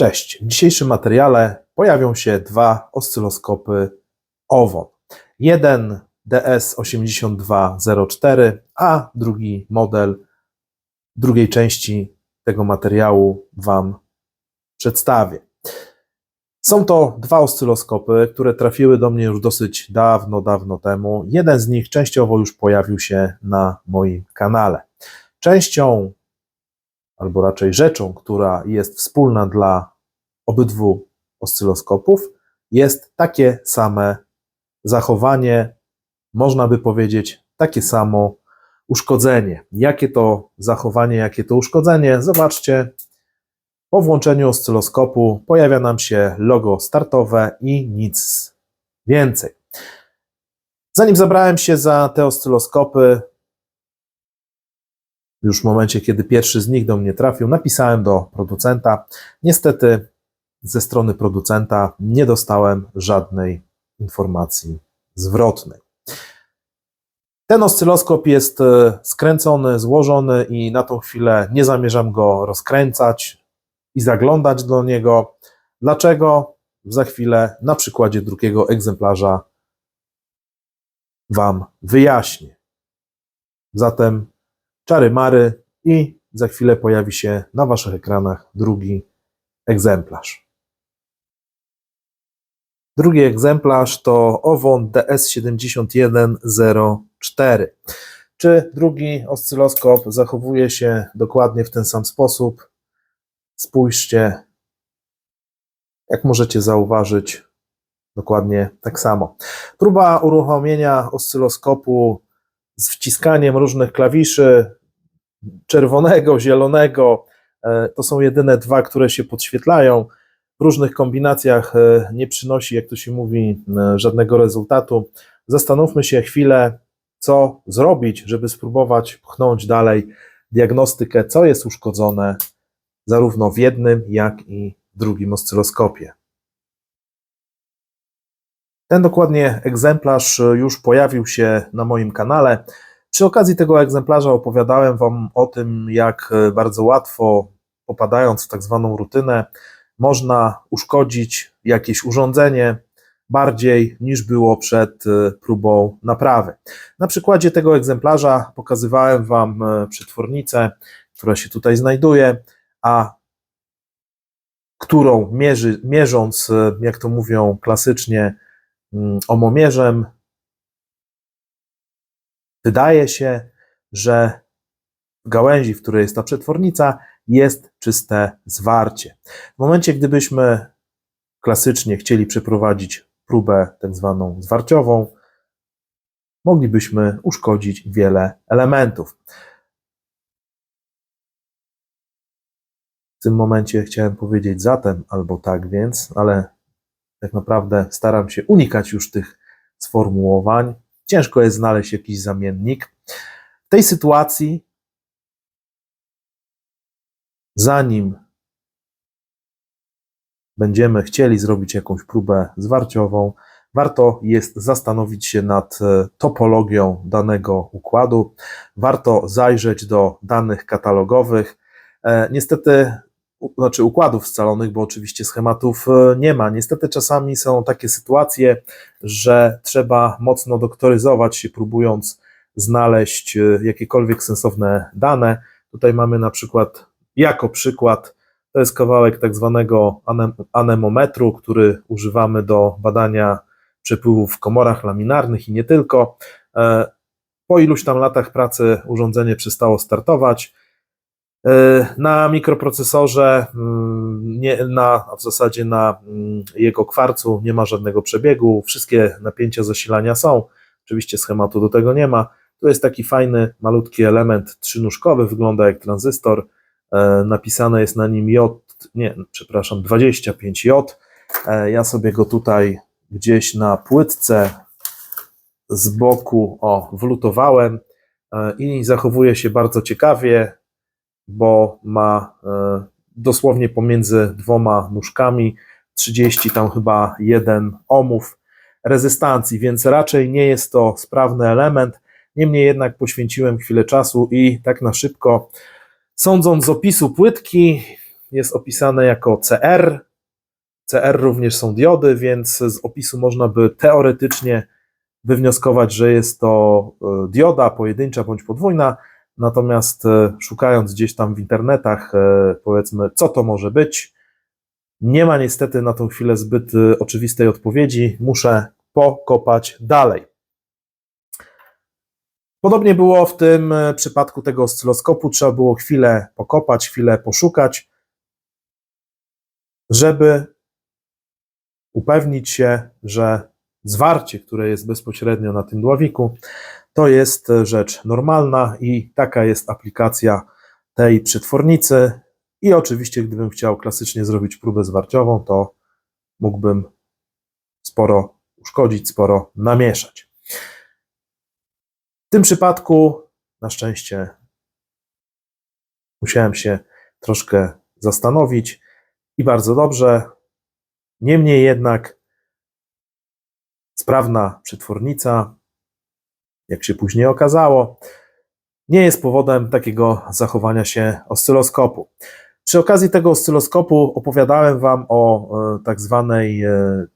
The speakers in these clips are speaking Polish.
Cześć. W dzisiejszym materiale pojawią się dwa oscyloskopy OWON. Jeden DS8204, a drugi model drugiej części tego materiału Wam przedstawię. Są to dwa oscyloskopy, które trafiły do mnie już dosyć dawno, dawno temu. Jeden z nich częściowo już pojawił się na moim kanale. Częścią albo raczej rzeczą, która jest wspólna dla obydwu oscyloskopów, jest takie same zachowanie, można by powiedzieć, takie samo uszkodzenie. Jakie to zachowanie, jakie to uszkodzenie? Zobaczcie, po włączeniu oscyloskopu pojawia nam się logo startowe i nic więcej. Zanim zabrałem się za te oscyloskopy, już w momencie, kiedy pierwszy z nich do mnie trafił, napisałem do producenta. Niestety ze strony producenta nie dostałem żadnej informacji zwrotnej. Ten oscyloskop jest e, skręcony, złożony i na tą chwilę nie zamierzam go rozkręcać i zaglądać do niego. Dlaczego? Za chwilę na przykładzie drugiego egzemplarza Wam wyjaśnię. Zatem czary mary i za chwilę pojawi się na Waszych ekranach drugi egzemplarz. Drugi egzemplarz to Owon DS7104. Czy drugi oscyloskop zachowuje się dokładnie w ten sam sposób? Spójrzcie, jak możecie zauważyć, dokładnie tak samo. Próba uruchomienia oscyloskopu z wciskaniem różnych klawiszy czerwonego, zielonego. e, To są jedyne dwa, które się podświetlają. Różnych kombinacjach e, nie przynosi, jak to się mówi, e, żadnego rezultatu. Zastanówmy się chwilę, co zrobić, żeby spróbować pchnąć dalej diagnostykę, co jest uszkodzone zarówno w jednym, jak i drugim oscyloskopie. Ten dokładnie egzemplarz e, już pojawił się na moim kanale. Przy okazji tego egzemplarza opowiadałem Wam o tym, jak bardzo łatwo, popadając w tak zwaną rutynę, można uszkodzić jakieś urządzenie bardziej niż było przed e, próbą naprawy. Na przykładzie tego egzemplarza pokazywałem Wam e, przetwornicę, która się tutaj znajduje, a którą mierzy, mierząc, e, jak to mówią klasycznie, mm, omomierzem, wydaje się, że w gałęzi, w której jest ta przetwornica, jest czyste zwarcie. W momencie, gdybyśmy klasycznie chcieli przeprowadzić próbę tak zwaną zwarciową, moglibyśmy uszkodzić wiele elementów. W tym momencie chciałem powiedzieć zatem albo tak więc, ale tak naprawdę staram się unikać już tych sformułowań. Ciężko jest znaleźć jakiś zamiennik. W tej sytuacji, zanim będziemy chcieli zrobić jakąś próbę zwarciową, warto jest zastanowić się nad e, topologią danego układu. Warto zajrzeć do danych katalogowych. E, Niestety, znaczy układów scalonych, bo oczywiście schematów e, nie ma. Niestety czasami są takie sytuacje, że trzeba mocno doktoryzować się, próbując znaleźć jakiekolwiek sensowne dane. Tutaj mamy na przykład, jako przykład, to jest kawałek tak zwanego anem- anemometru, który używamy do badania przepływów w komorach laminarnych i nie tylko. E, Po iluś tam latach pracy urządzenie przestało startować. E, Na mikroprocesorze, mm, nie, na, w zasadzie na mm, jego kwarcu nie ma żadnego przebiegu, wszystkie napięcia zasilania są, oczywiście schematu do tego nie ma. Tu jest taki fajny, malutki element trzynóżkowy, wygląda jak tranzystor, napisane jest na nim J, nie, przepraszam, 25J. E, Ja sobie go tutaj gdzieś na płytce z boku o, wlutowałem e, i zachowuje się bardzo ciekawie, bo ma e, dosłownie pomiędzy dwoma nóżkami 30 tam chyba 1 ohmów rezystancji, więc raczej nie jest to sprawny element. Niemniej jednak poświęciłem chwilę czasu i tak na szybko Sądząc z opisu płytki, jest opisane jako CR. CR również są diody, więc z opisu można by teoretycznie wywnioskować, że jest to e, dioda pojedyncza bądź podwójna. Natomiast e, szukając gdzieś tam w internetach, e, powiedzmy, co to może być, nie ma niestety na tą chwilę zbyt oczywistej odpowiedzi. Muszę pokopać dalej. Podobnie było w tym e, przypadku tego oscyloskopu. Trzeba było chwilę pokopać, chwilę poszukać, żeby upewnić się, że zwarcie, które jest bezpośrednio na tym dławiku, to jest e, rzecz normalna i taka jest aplikacja tej przetwornicy. I oczywiście, gdybym chciał klasycznie zrobić próbę zwarciową, to mógłbym sporo uszkodzić, sporo namieszać. W tym przypadku, na szczęście, musiałem się troszkę zastanowić i bardzo dobrze. Niemniej jednak, sprawna przetwornica, jak się później okazało, nie jest powodem takiego zachowania się oscyloskopu. Przy okazji tego oscyloskopu opowiadałem Wam o e, tak zwanej e,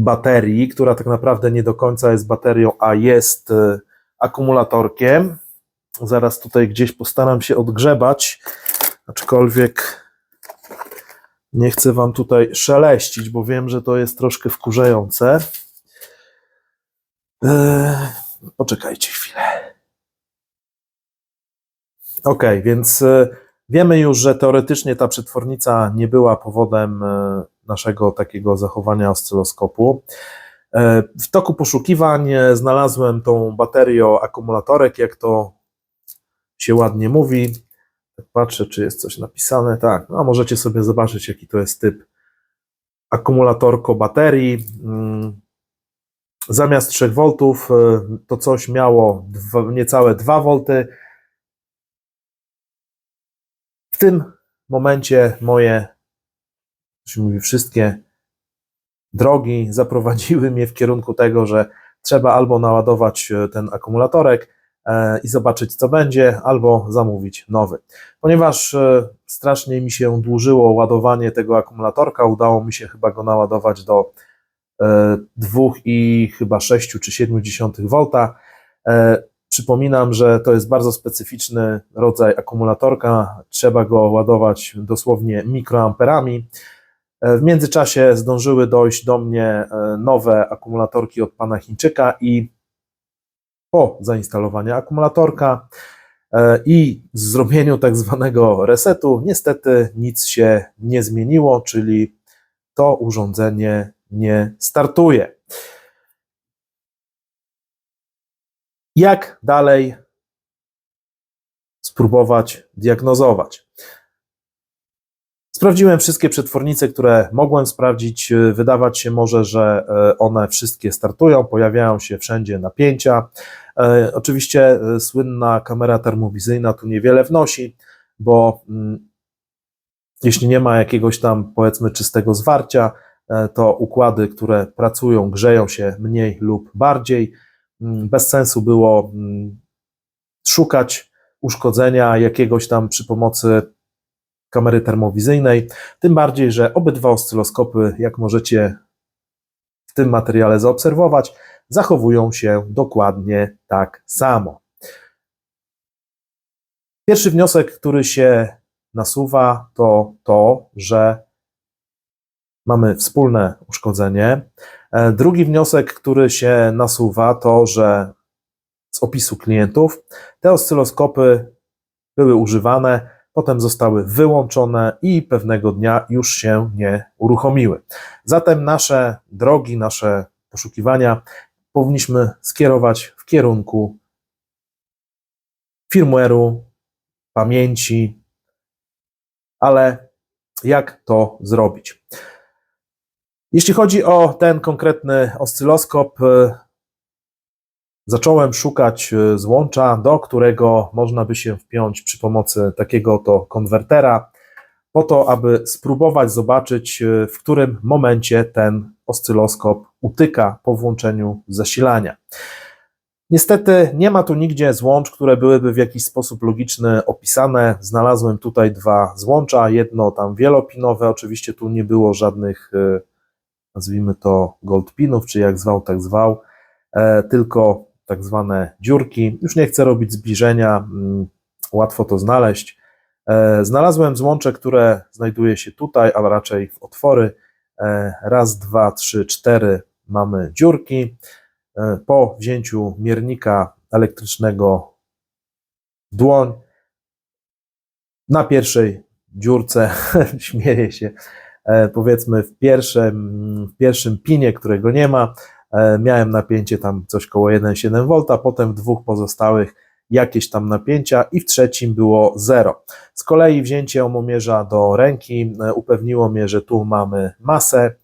baterii, która tak naprawdę nie do końca jest baterią, a jest e, akumulatorkiem. Zaraz tutaj gdzieś postaram się odgrzebać, aczkolwiek nie chcę Wam tutaj szeleścić, bo wiem, że to jest troszkę wkurzające. Eee, poczekajcie chwilę. Ok, więc e, wiemy już, że teoretycznie ta przetwornica nie była powodem e, naszego takiego zachowania oscyloskopu. E, W toku poszukiwań e, znalazłem tą baterię akumulatorek, jak to się ładnie mówi. Tak Patrzę, czy jest coś napisane. Tak, no możecie sobie zobaczyć, jaki to jest typ akumulatorko baterii. Mm, Zamiast 3 V to coś miało niecałe 2 V. W tym momencie moje, to się mówi, wszystkie drogi zaprowadziły mnie w kierunku tego, że trzeba albo naładować e, ten akumulatorek e, i zobaczyć, co będzie, albo zamówić nowy. Ponieważ e, strasznie mi się dłużyło ładowanie tego akumulatorka, udało mi się chyba go naładować do 2 i chyba 6 czy 7 V. Przypominam, że to jest bardzo specyficzny rodzaj akumulatorka. Trzeba go ładować dosłownie mikroamperami. E, W międzyczasie zdążyły dojść do mnie e, nowe akumulatorki od pana Chińczyka i po zainstalowaniu akumulatorka e, i zrobieniu tak zwanego resetu, niestety nic się nie zmieniło, czyli to urządzenie nie startuje. Jak dalej spróbować diagnozować? Sprawdziłem wszystkie przetwornice, które mogłem sprawdzić. Wydawać się może, że e, one wszystkie startują, pojawiają się wszędzie napięcia. E, Oczywiście słynna kamera termowizyjna tu niewiele wnosi, bo mm, jeśli nie ma jakiegoś tam powiedzmy czystego zwarcia, to układy, które pracują, grzeją się mniej lub bardziej. Mm, Bez sensu było mm, szukać uszkodzenia jakiegoś tam przy pomocy kamery termowizyjnej, tym bardziej, że obydwa oscyloskopy, jak możecie w tym materiale zaobserwować, zachowują się dokładnie tak samo. Pierwszy wniosek, który się nasuwa, to to, że mamy wspólne uszkodzenie. E, Drugi wniosek, który się nasuwa, to że z opisu klientów te oscyloskopy były używane, potem zostały wyłączone i pewnego dnia już się nie uruchomiły. Zatem nasze drogi, nasze poszukiwania powinniśmy skierować w kierunku firmware'u, pamięci, ale jak to zrobić? Jeśli chodzi o ten konkretny oscyloskop, zacząłem szukać y, złącza, do którego można by się wpiąć przy pomocy takiego to konwertera, po to, aby spróbować zobaczyć, y, w którym momencie ten oscyloskop utyka po włączeniu zasilania. Niestety nie ma tu nigdzie złącz, które byłyby w jakiś sposób logiczny opisane. Znalazłem tutaj dwa złącza, jedno tam wielopinowe, oczywiście tu nie było żadnych, e, nazwijmy to goldpinów, czy jak zwał, tak zwał, e, tylko tak zwane dziurki. Już nie chcę robić zbliżenia, mm, łatwo to znaleźć. E, Znalazłem złącze, które znajduje się tutaj, a raczej w otwory. E, Raz, dwa, trzy, cztery mamy dziurki. E, Po wzięciu miernika elektrycznego w dłoń, na pierwszej dziurce, śmieję się, powiedzmy w pierwszym, w pierwszym pinie, którego nie ma, miałem napięcie tam coś koło 1,7 V, potem w dwóch pozostałych jakieś tam napięcia i w trzecim było 0. Z kolei wzięcie omomierza do ręki e, upewniło mnie, że tu mamy masę,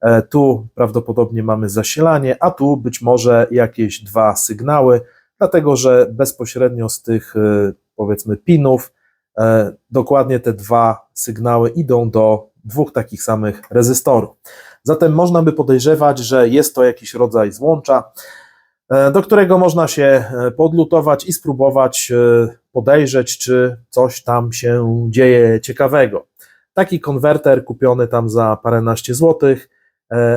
e, tu prawdopodobnie mamy zasilanie, a tu być może jakieś dwa sygnały, dlatego że bezpośrednio z tych e, powiedzmy pinów e, dokładnie te dwa sygnały idą do dwóch takich samych rezystorów. Zatem można by podejrzewać, że jest to jakiś rodzaj złącza, e, do którego można się e, podlutować i spróbować e, podejrzeć, czy coś tam się dzieje ciekawego. Taki konwerter kupiony tam za paręnaście złotych.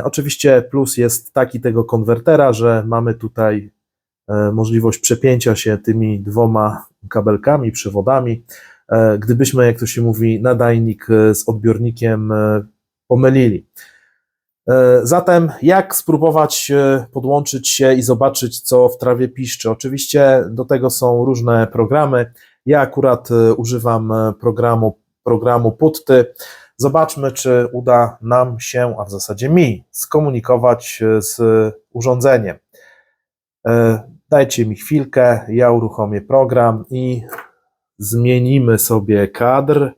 Oczywiście plus jest taki tego konwertera, że mamy tutaj możliwość przepięcia się tymi dwoma kabelkami, przewodami. Gdybyśmy, jak to się mówi, nadajnik z odbiornikiem pomylili. E, Zatem, jak spróbować e, podłączyć się i zobaczyć, co w trawie piszczy? Oczywiście do tego są różne programy. Ja akurat e, używam programu, programu Putty. Zobaczmy, czy uda nam się, a w zasadzie mi, skomunikować z urządzeniem. Dajcie mi chwilkę, ja uruchomię program i zmienimy sobie kadr.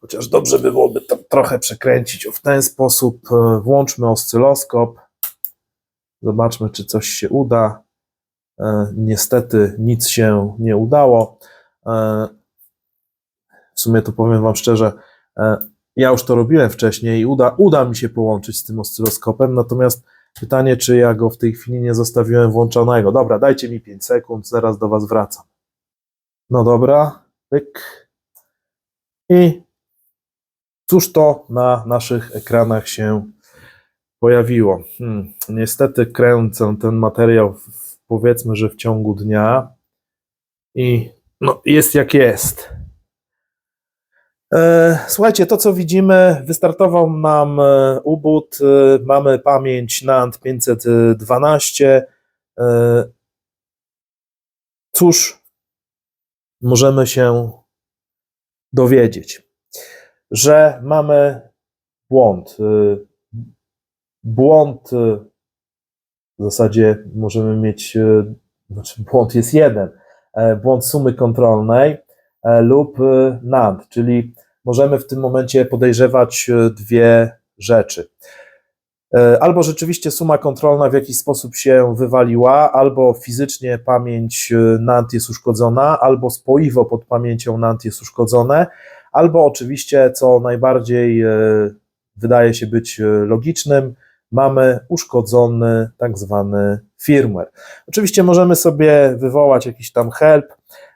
Chociaż dobrze by byłoby trochę przekręcić w ten sposób. E, Włączmy oscyloskop. Zobaczmy, czy coś się uda. E, Niestety nic się nie udało. E, W sumie to powiem Wam szczerze, ja już to robiłem wcześniej i uda, uda mi się połączyć z tym oscyloskopem, natomiast pytanie, czy ja go w tej chwili nie zostawiłem włączonego. Dobra, dajcie mi 5 sekund, zaraz do Was wracam. No dobra, pyk. I cóż to na naszych ekranach się pojawiło? Hmm, niestety kręcę ten materiał w, powiedzmy, że w ciągu dnia i no, jest jak jest. E, Słuchajcie, to co widzimy, wystartował nam e, ubót, e, mamy pamięć NAND 512. E, Cóż możemy się dowiedzieć? Że mamy błąd. e, Błąd e, w zasadzie możemy mieć, e, znaczy błąd jest jeden, e, błąd sumy kontrolnej e, lub NAND, czyli możemy w tym momencie podejrzewać dwie rzeczy. E, Albo rzeczywiście suma kontrolna w jakiś sposób się wywaliła, albo fizycznie pamięć NAND jest uszkodzona, albo spoiwo pod pamięcią NAND jest uszkodzone, albo oczywiście, co najbardziej e, wydaje się być e, logicznym, mamy uszkodzony tak zwany firmware. Oczywiście możemy sobie wywołać jakiś tam help.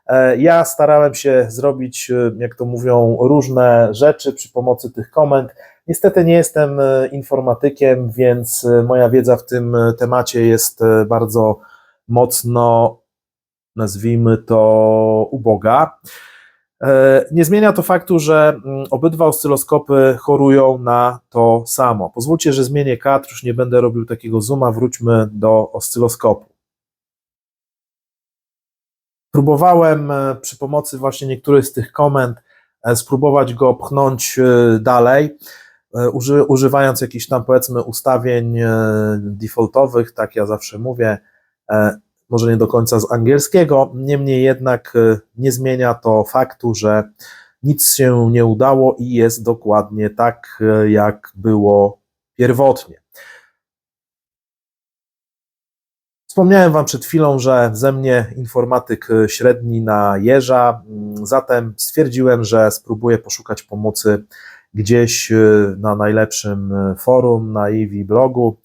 E, Ja starałem się zrobić, jak to mówią, różne rzeczy przy pomocy tych komend. Niestety nie jestem informatykiem, więc moja wiedza w tym temacie jest bardzo mocno, nazwijmy to, uboga. E, Nie zmienia to faktu, że mm, obydwa oscyloskopy chorują na to samo. Pozwólcie, że zmienię kadr, już nie będę robił takiego zooma, wróćmy do oscyloskopu. Próbowałem e, przy pomocy właśnie niektórych z tych komend e, spróbować go pchnąć dalej, uży, używając jakichś tam powiedzmy ustawień defaultowych, tak ja zawsze mówię, może nie do końca z angielskiego, niemniej jednak e, nie zmienia to faktu, że nic się nie udało i jest dokładnie tak, e, jak było pierwotnie. Wspomniałem Wam przed chwilą, że ze mnie informatyk e, średni na jeża, mm, zatem stwierdziłem, że spróbuję poszukać pomocy gdzieś na najlepszym forum, na Eevee blogu.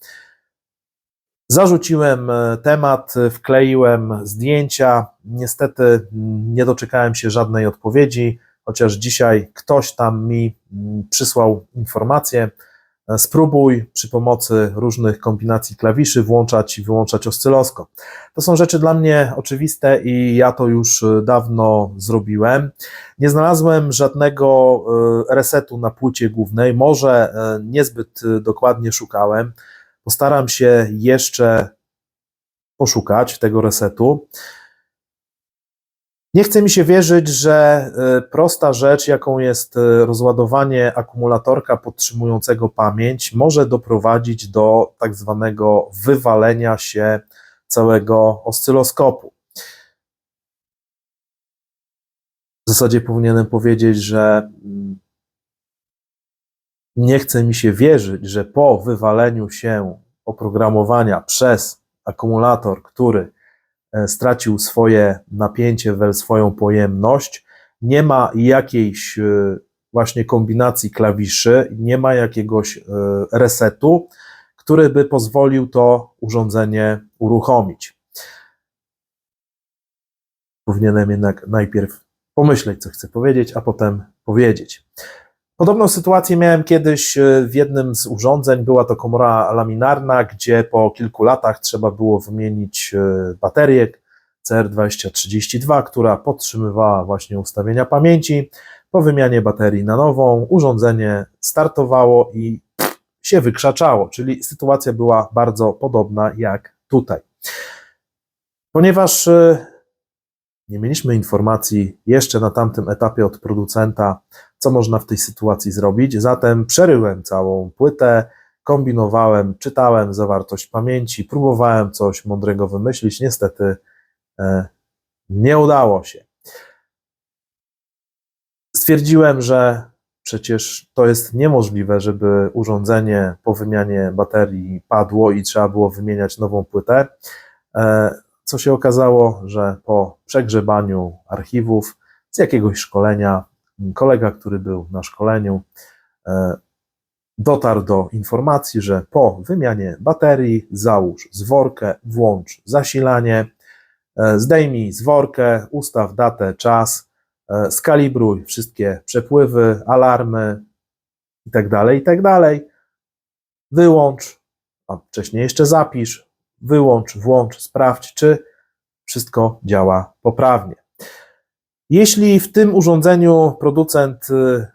Zarzuciłem e, temat, e, wkleiłem zdjęcia. Niestety mm, nie doczekałem się żadnej odpowiedzi, chociaż dzisiaj ktoś tam mi mm, przysłał informację. E, Spróbuj przy pomocy różnych kombinacji klawiszy włączać i wyłączać oscyloskop. To są rzeczy dla mnie oczywiste i ja to już dawno zrobiłem. Nie znalazłem żadnego resetu na płycie głównej, może niezbyt dokładnie szukałem. Postaram się jeszcze poszukać tego resetu. Nie chce mi się wierzyć, że e, prosta rzecz, jaką jest e, rozładowanie akumulatorka podtrzymującego pamięć, może doprowadzić do tak zwanego wywalenia się całego oscyloskopu. W zasadzie powinienem powiedzieć, że mm, nie chce mi się wierzyć, że po wywaleniu się oprogramowania przez akumulator, który e, stracił swoje napięcie, swoją pojemność, nie ma jakiejś e, właśnie kombinacji klawiszy, nie ma jakiegoś e, resetu, który by pozwolił to urządzenie uruchomić. Powinienem jednak najpierw pomyśleć, co chcę powiedzieć, a potem powiedzieć. Podobną sytuację miałem kiedyś e, w jednym z urządzeń. Była to komora laminarna, gdzie po kilku latach trzeba było wymienić e, baterię CR2032, która podtrzymywała właśnie ustawienia pamięci. Po wymianie baterii na nową urządzenie startowało i się wykrzaczało, czyli sytuacja była bardzo podobna jak tutaj. Ponieważ e, nie mieliśmy informacji jeszcze na tamtym etapie od producenta, co można w tej sytuacji zrobić. Zatem przeryłem całą płytę, kombinowałem, czytałem zawartość pamięci, próbowałem coś mądrego wymyślić. Niestety e, nie udało się. Stwierdziłem, że przecież to jest niemożliwe, żeby urządzenie po wymianie baterii padło i trzeba było wymieniać nową płytę. E, co się okazało, że po przegrzebaniu archiwów z jakiegoś szkolenia, kolega, który był na szkoleniu, e, dotarł do informacji, że po wymianie baterii załóż zworkę, włącz zasilanie, e, zdejmij zworkę, ustaw datę, czas, e, skalibruj wszystkie przepływy, alarmy itd., itd. Wyłącz, a wcześniej jeszcze zapisz, wyłącz, włącz, sprawdź, czy wszystko działa poprawnie. Jeśli w tym urządzeniu producent y,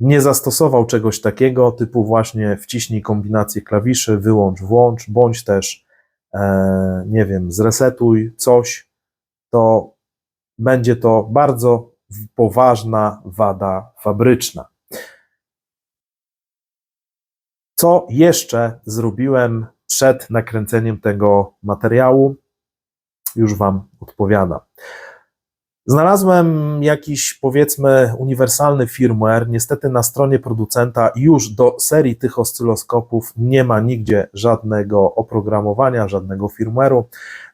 nie zastosował czegoś takiego, typu właśnie wciśnij kombinację klawiszy, wyłącz, włącz, bądź też, e, nie wiem, zresetuj coś, to będzie to bardzo poważna wada fabryczna. Co jeszcze zrobiłem przed nakręceniem tego materiału? Już Wam odpowiadam. Znalazłem jakiś, powiedzmy, uniwersalny firmware. Niestety na stronie producenta już do serii tych oscyloskopów nie ma nigdzie żadnego oprogramowania, żadnego firmware'u.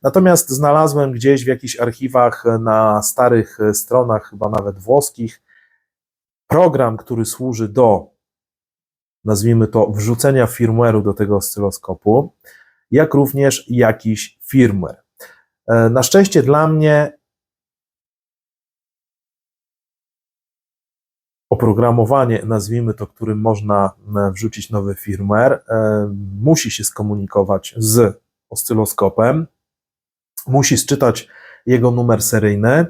Natomiast znalazłem gdzieś w jakichś archiwach na starych stronach, chyba nawet włoskich, program, który służy do, nazwijmy to, wrzucenia firmware'u do tego oscyloskopu, jak również jakiś firmware. E, na szczęście dla mnie oprogramowanie, nazwijmy to, którym można e, wrzucić nowy firmware, e, musi się skomunikować z oscyloskopem, musi sczytać jego numer seryjny,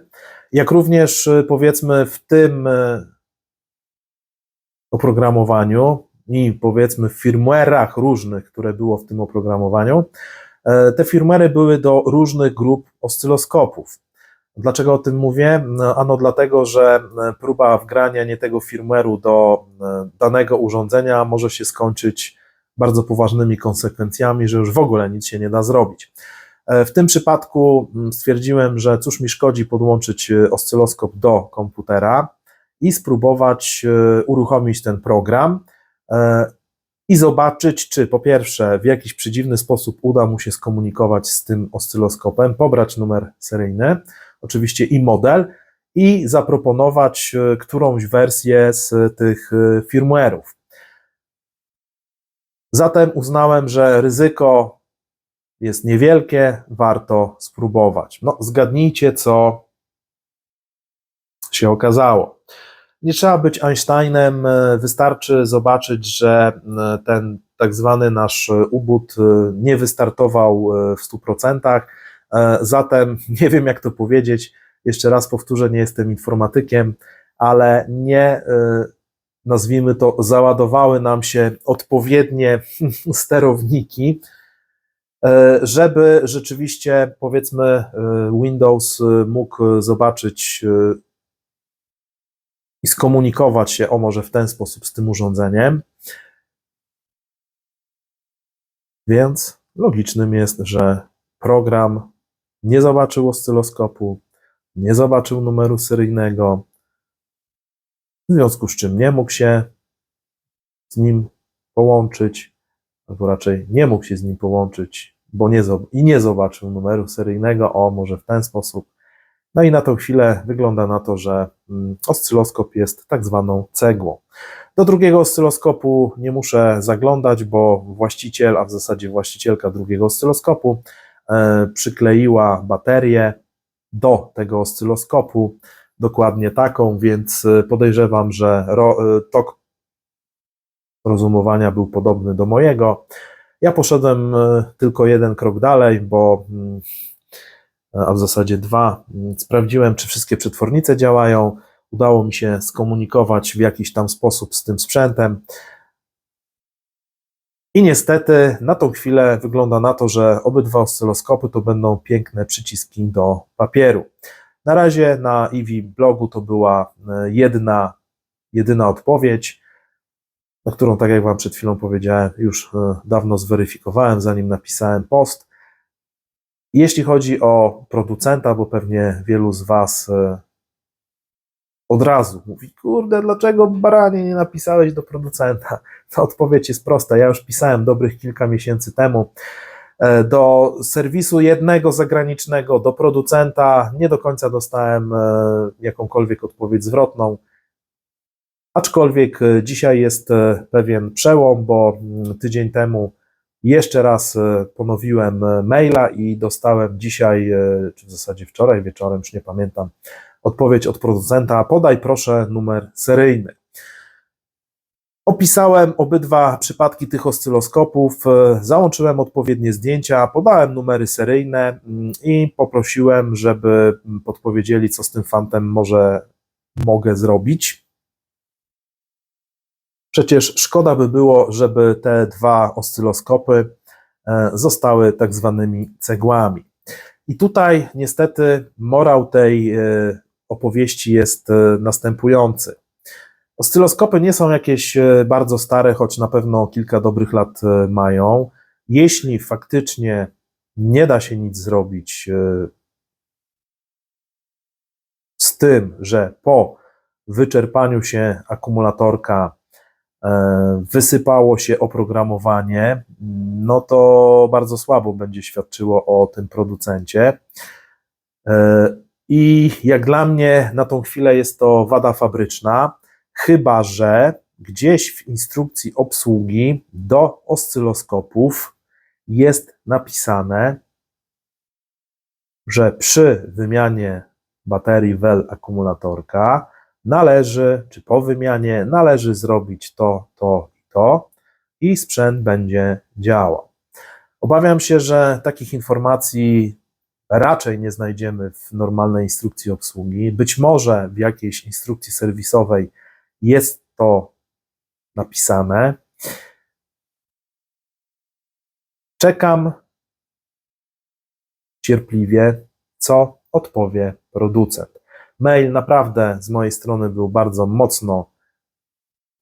jak również powiedzmy w tym oprogramowaniu i powiedzmy firmware'ach różnych, które było w tym oprogramowaniu, E, te firmery były do różnych grup oscyloskopów. Dlaczego o tym mówię? No, ano dlatego, że e, próba wgrania nie tego firmware'u do e, danego urządzenia może się skończyć bardzo poważnymi konsekwencjami, że już w ogóle nic się nie da zrobić. W tym przypadku mm, stwierdziłem, że cóż mi szkodzi podłączyć oscyloskop do komputera i spróbować uruchomić ten program i zobaczyć, czy po pierwsze w jakiś przedziwny sposób uda mu się skomunikować z tym oscyloskopem, pobrać numer seryjny, oczywiście i model, i zaproponować e, którąś wersję z tych e, firmware'ów. Zatem uznałem, że ryzyko jest niewielkie, warto spróbować. No, zgadnijcie, co się okazało. Nie trzeba być Einsteinem, e, wystarczy zobaczyć, że e, ten tak zwany nasz e, nie wystartował w 100%. Zatem nie wiem, jak to powiedzieć. Jeszcze raz powtórzę, nie jestem informatykiem, ale nie nazwijmy to, załadowały nam się odpowiednie sterowniki, żeby rzeczywiście, powiedzmy, Windows mógł zobaczyć i skomunikować się, o może w ten sposób z tym urządzeniem. Więc logicznym jest, że program nie zobaczył oscyloskopu, nie zobaczył numeru seryjnego, w związku z czym nie mógł się z nim połączyć, albo raczej nie mógł się z nim połączyć, bo nie, i nie zobaczył numeru seryjnego, o może w ten sposób no i na tą chwilę wygląda na to, że mm, oscyloskop jest tak zwaną cegłą. Do drugiego oscyloskopu nie muszę zaglądać, bo właściciel, a w zasadzie właścicielka drugiego oscyloskopu e, przykleiła baterię do tego oscyloskopu, dokładnie taką, więc e, podejrzewam, że e, tok rozumowania był podobny do mojego. Ja poszedłem tylko jeden krok dalej, bo mm, a w zasadzie dwa. Sprawdziłem, czy wszystkie przetwornice działają. Udało mi się skomunikować w jakiś tam sposób z tym sprzętem. I niestety na tą chwilę wygląda na to, że obydwa oscyloskopy to będą piękne przyciski do papieru. Na razie na Iwi blogu to była e, jedna, jedyna odpowiedź, na którą, tak jak Wam przed chwilą powiedziałem, już e, dawno zweryfikowałem, zanim napisałem post. Jeśli chodzi o producenta, bo pewnie wielu z Was e, od razu mówi, kurde, dlaczego baranie nie napisałeś do producenta? To odpowiedź jest prosta. Ja już pisałem dobrych kilka miesięcy temu e, do serwisu jednego zagranicznego, do producenta. Nie do końca dostałem e, jakąkolwiek odpowiedź zwrotną. Aczkolwiek dzisiaj jest pewien przełom, bo mm, tydzień temu jeszcze raz e, ponowiłem e, maila i dostałem dzisiaj, e, czy w zasadzie wczoraj wieczorem, już nie pamiętam, odpowiedź od producenta: podaj proszę numer seryjny. Opisałem obydwa przypadki tych oscyloskopów, załączyłem odpowiednie zdjęcia, podałem numery seryjne mm, i poprosiłem, żeby podpowiedzieli, co z tym fantem może mogę zrobić. Przecież szkoda by było, żeby te dwa oscyloskopy e, zostały tak zwanymi cegłami. I tutaj niestety morał tej e, opowieści jest e, następujący. Oscyloskopy nie są jakieś bardzo stare, choć na pewno kilka dobrych lat mają. Jeśli faktycznie nie da się nic zrobić z tym, że po wyczerpaniu się akumulatorka wysypało się oprogramowanie, no to bardzo słabo będzie świadczyło o tym producencie. E, I jak dla mnie na tą chwilę jest to wada fabryczna, chyba że gdzieś w instrukcji obsługi do oscyloskopów jest napisane, że przy wymianie baterii WEL akumulatorka należy, czy po wymianie należy zrobić to, to i to i sprzęt będzie działał. Obawiam się, że takich informacji raczej nie znajdziemy w normalnej instrukcji obsługi. Być może w jakiejś instrukcji serwisowej jest to napisane. Czekam cierpliwie, co odpowie producent. Mail naprawdę z mojej strony był bardzo mocno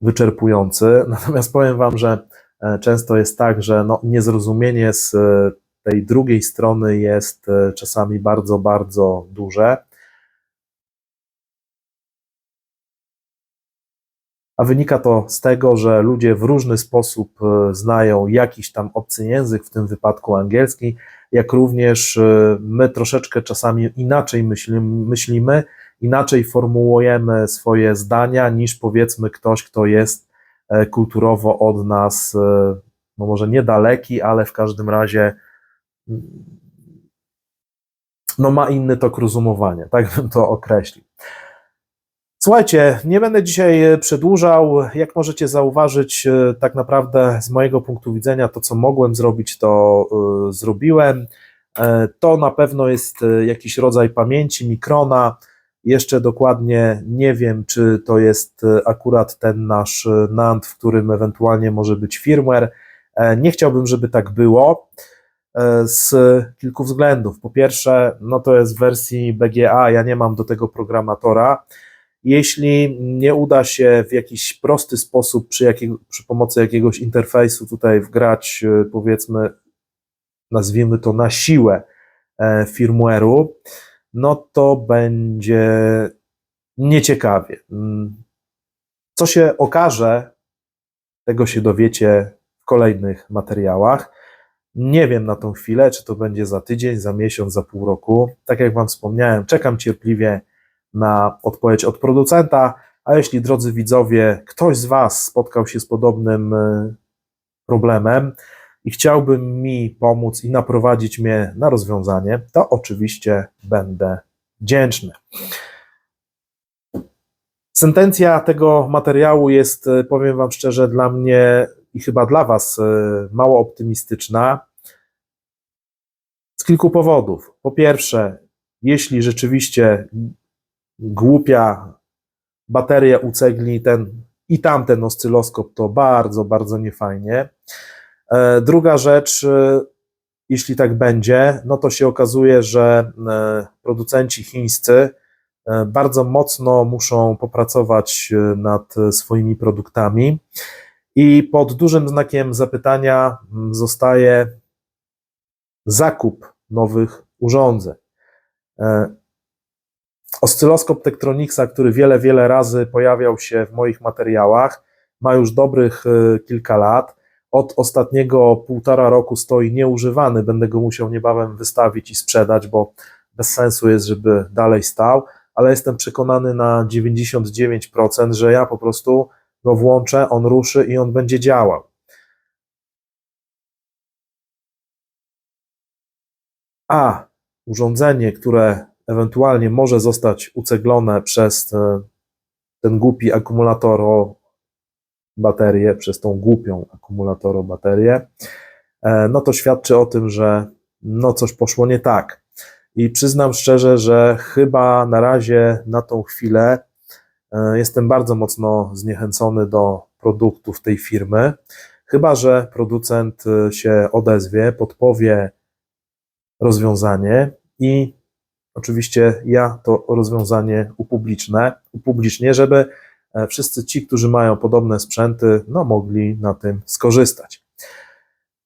wyczerpujący, natomiast powiem Wam, że e, często jest tak, że no, niezrozumienie z e, tej drugiej strony jest e, czasami bardzo, bardzo duże. A wynika to z tego, że ludzie w różny sposób znają jakiś tam obcy język, w tym wypadku angielski, jak również my troszeczkę czasami inaczej myślimy, inaczej formułujemy swoje zdania niż powiedzmy ktoś, kto jest e, kulturowo od nas, e, no może niedaleki, ale w każdym razie no ma inny tok rozumowania, tak bym to określił. Słuchajcie, nie będę dzisiaj przedłużał. Jak możecie zauważyć, e, tak naprawdę z mojego punktu widzenia to, co mogłem zrobić, to y, zrobiłem. E, To na pewno jest e, jakiś rodzaj pamięci, mikrona. Jeszcze dokładnie nie wiem, czy to jest e, akurat ten nasz e, NAND, w którym ewentualnie może być firmware. E, Nie chciałbym, żeby tak było e, z kilku względów. Po pierwsze, no to jest w wersji BGA, ja nie mam do tego programatora. Jeśli nie uda się w jakiś prosty sposób przy, jakiego, przy pomocy jakiegoś interfejsu tutaj wgrać, e, powiedzmy, nazwijmy to na siłę e, firmware'u, no to będzie nieciekawie. Mm. Co się okaże, tego się dowiecie w kolejnych materiałach. Nie wiem na tą chwilę, czy to będzie za tydzień, za miesiąc, za pół roku. Tak jak Wam wspomniałem, czekam cierpliwie na odpowiedź od producenta. A jeśli, drodzy widzowie, ktoś z Was spotkał się z podobnym e, problemem i chciałby mi pomóc i naprowadzić mnie na rozwiązanie, to oczywiście będę wdzięczny. Sentencja tego materiału jest, e, powiem Wam szczerze, dla mnie i chyba dla Was e, mało optymistyczna. Z kilku powodów. Po pierwsze, jeśli rzeczywiście głupia bateria ucegli ten i tamten oscyloskop, to bardzo, bardzo niefajnie. E, Druga rzecz, e, jeśli tak będzie, no to się okazuje, że e, producenci chińscy bardzo mocno muszą popracować nad swoimi produktami i pod dużym znakiem zapytania mm, zostaje zakup nowych urządzeń. Oscyloskop Tektronix'a, który wiele, wiele razy pojawiał się w moich materiałach, ma już dobrych e, kilka lat. Od ostatniego półtora roku stoi nieużywany. Będę go musiał niebawem wystawić i sprzedać, bo bez sensu jest, żeby dalej stał, ale jestem przekonany na 99%, że ja po prostu go włączę, on ruszy i on będzie działał. A urządzenie, które ewentualnie może zostać uceglone przez te, ten głupi akumulatoro baterię, przez tą głupią akumulatoro baterię, e, no to świadczy o tym, że no coś poszło nie tak. I przyznam szczerze, że chyba na razie na tą chwilę e, jestem bardzo mocno zniechęcony do produktów tej firmy. Chyba, że producent e, się odezwie, podpowie rozwiązanie i oczywiście ja to rozwiązanie upublicznę, upublicznię, żeby e, wszyscy ci, którzy mają podobne sprzęty, no mogli na tym skorzystać.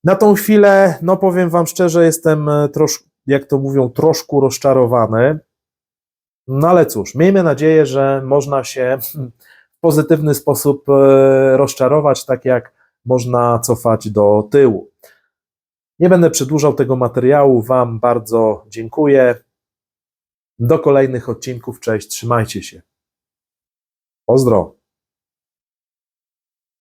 Na tą chwilę, no powiem Wam szczerze, jestem troszkę, jak to mówią, troszkę rozczarowany. No ale cóż, miejmy nadzieję, że można się w pozytywny sposób e, rozczarować, tak jak można cofać do tyłu. Nie będę przedłużał tego materiału. Wam bardzo dziękuję. Do kolejnych odcinków. Cześć, trzymajcie się. Pozdro.